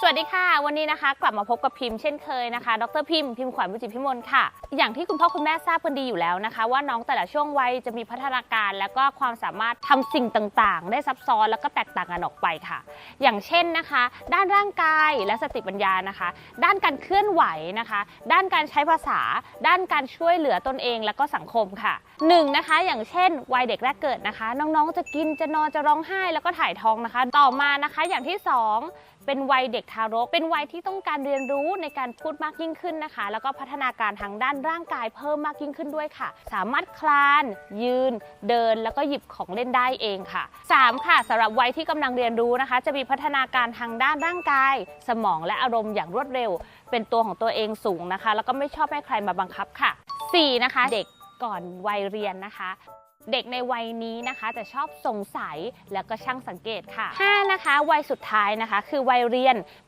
สวัสดีค่ะ วันนี้นะคะ กลับมาพบกับพิมพ์เช่นเคยนะคะ ดรพิมพ์พิมพ์ขวัญวิจิพิมลค่ะ อย่างที่คุณพ่อคุณแม่ทราบกันดีอยู่แล้วนะคะ ว่าน้องแต่ละช่วงวัยจะมีพัฒนาการ และก็ความสามารถทำสิ่งต่างๆ ได้ซับซ้อนแล้วก็แตกต่างกันออกไปค่ะ อย่างเช่นนะคะ ด้านร่างกายและสติปัญญานะคะ ด้านการเคลื่อนไหวนะคะ ด้านการใช้ภาษา ด้านการช่วยเหลือตนเองและก็สังคมค่ะหนึ่งนะคะ อย่างเช่น วัยเด็กแรกเกิดนะคะ น้องๆจะกินจะนอนจะร้องไห้แล้วก็ถ่ายท้องนะคะ ต่อมานะคะ อย่างที่สอง เป็นวัยเด็กทารก เป็นวัยที่ต้องการเรียนรู้ในการพูดมากยิ่งขึ้นนะคะ แล้วก็พัฒนาการทางด้านร่างกายเพิ่มมากยิ่งขึ้นด้วยค่ะ สามารถคลาน ยืน เดินแล้วก็หยิบของเล่นได้เองค่ะ 3. ค่ะสำหรับวัยที่กำลังเรียนรู้นะคะ จะมีพัฒนาการทางด้านร่างกาย สมองและอารมณ์อย่างรวดเร็ว เป็นตัวของตัวเองสูงนะคะ แล้วก็ไม่ชอบให้ใครมาบังคับค่ะ 4. นะคะ เด็กก่อนวัยเรียนนะคะ เด็กในวัยนี้นะคะจะชอบสงสัยแล้วก็ช่างสังเกตค่ะ 5. นะคะ วัยสุดท้ายนะคะ คือวัยเรียน